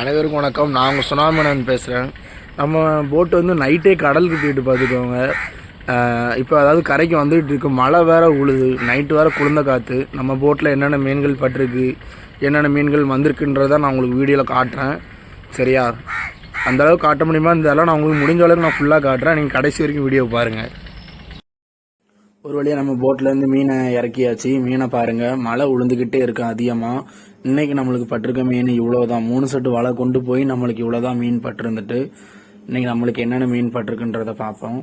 அனைவருக்கும் வணக்கம். நான் உங்கள் சுனாமணன் பேசுகிறேன் நம்ம போட்டு வந்து நைட்டே கடலுக்கு போயிட்டு பார்த்துக்கோங்க இப்போ அதாவது கரைக்கு வந்துகிட்டு இருக்கு. மழை வேறு உழுது நைட்டு வேறு குளிர்ந்த காற்று நம்ம போட்டில் என்னென்ன மீன்கள் பட்டிருக்கு என்னென்ன மீன்கள் வந்திருக்குன்றதை நான் உங்களுக்கு வீடியோவில் காட்டுறேன். சரியா? அந்த அளவுக்கு காட்ட முடியுமா? இருந்தாலும் நான் உங்களுக்கு முடிஞ்ச அளவுக்கு நான் ஃபுல்லாக காட்டுறேன். நீங்கள் கடைசி வரைக்கும் வீடியோ பாருங்கள் ஒரு வழியாக நம்ம போட்லேருந்து மீனை இறக்கியாச்சு. மீனை பாருங்கள் மழை உளுந்துக்கிட்டே இருக்கும் அதிகமாக இன்றைக்கி நம்மளுக்கு பட்டிருக்க மீன் இவ்வளோதான் மூணு செட்டு வலை கொண்டு போய் நம்மளுக்கு இவ்வளோதான் மீன் பட்டிருந்துட்டு இன்றைக்கி நம்மளுக்கு என்னென்ன மீன் பட்டிருக்குன்றதை பார்ப்போம்.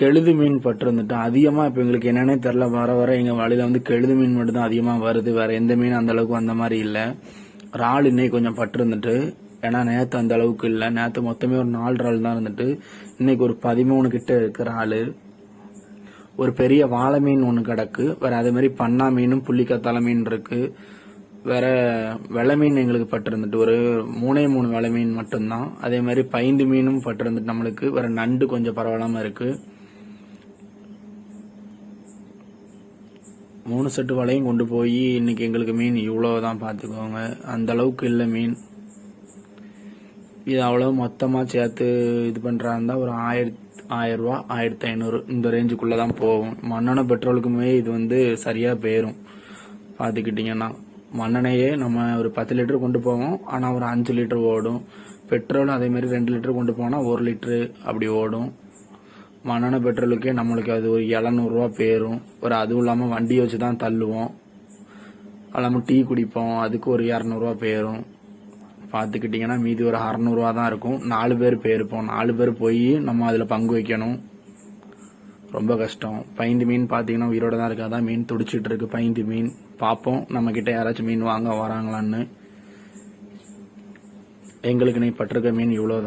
கெழுது மீன் பட்டிருந்துட்டோம் அதிகமாக இப்போ எங்களுக்கு என்னென்னே தெரில வர வர எங்கள் வழியில் வந்து கெழுது மீன் மட்டும்தான் அதிகமாக வருது. வேறு எந்த மீன் அந்தளவுக்கு வந்த மாதிரி இல்லை. இறால் இன்னைக்கு கொஞ்சம் பட்டிருந்துட்டு ஏன்னா நேற்று அந்த அளவுக்கு இல்லை. நேற்று மொத்தமே ஒரு நாலு இறால் தான் இருந்துட்டு இன்னைக்கு ஒரு பதிமூணு கிட்ட இருக்கிற இறால். ஒரு பெரிய வாழை மீன் ஒன்று கிடக்கு. வேற அதே மாதிரி பண்ணா மீனும் புள்ளிக்கத்தால மீன் இருக்கு. வேற வெள்ளை மீன் எங்களுக்கு பட்டிருந்துட்டு ஒரு மூணே மூணு வெள்ளை மீன் மட்டும்தான். அதே மாதிரி பைந்து மீனும் பட்டிருந்துட்டு நம்மளுக்கு. வேற நண்டு கொஞ்சம் பரவாயில்லாம இருக்கு. மூணு செட்டு வலையும் கொண்டு போய் இன்னைக்கு எங்களுக்கு மீன் இவ்வளவுதான் பார்த்துக்கோங்க அந்த அளவுக்கு இல்லை மீன். இது அவ்வளோ மொத்தமாக சேர்த்து இது பண்ணுறாருந்தா ஒரு ஆயிரத்தி ஆயிரம் ரூபா ஆயிரத்தி ஐநூறு இந்த ரேஞ்சுக்குள்ளே தான் போகும். மண்ணெண்ணெய் பெட்ரோலுக்குமே இது வந்து சரியாக போயிடும் பார்த்துக்கிட்டிங்கன்னா மண்ணெண்ணையே நம்ம ஒரு பத்து லிட்டர் கொண்டு போவோம். ஆனால் ஒரு அஞ்சு லிட்டர் ஓடும். பெட்ரோல் அதேமாரி ரெண்டு லிட்டர் கொண்டு போனால் ஒரு லிட்டரு அப்படி ஓடும். மண்ணெண்ணெய் பெட்ரோலுக்கே நம்மளுக்கு அது ஒரு இளநூறுவா போயிடும் ஒரு அதுவும் இல்லாமல் வண்டியை வச்சு தான் தள்ளுவோம். இல்லாமல் டீ குடிப்போம். அதுக்கு ஒரு இரநூறுவா போயிடும் பார்த்துக்கிட்டிங்கன்னா மீதி ஒரு அறநூறுவா தான் இருக்கும். நாலு பேர் போயிருப்போம். நாலு பேர் போய் நம்ம அதில் பங்கு வைக்கணும். ரொம்ப கஷ்டம். பைந்து மீன் பார்த்தீங்கன்னா உயிரோட தான் இருக்காதான் மீன் துடிச்சிட்டு இருக்கு பைந்து மீன். பார்ப்போம் நம்ம கிட்ட யாராச்சும் மீன் வாங்க வராங்களான்னு. எங்களுக்கு நீ பட்டிருக்க மீன் இவ்வளோ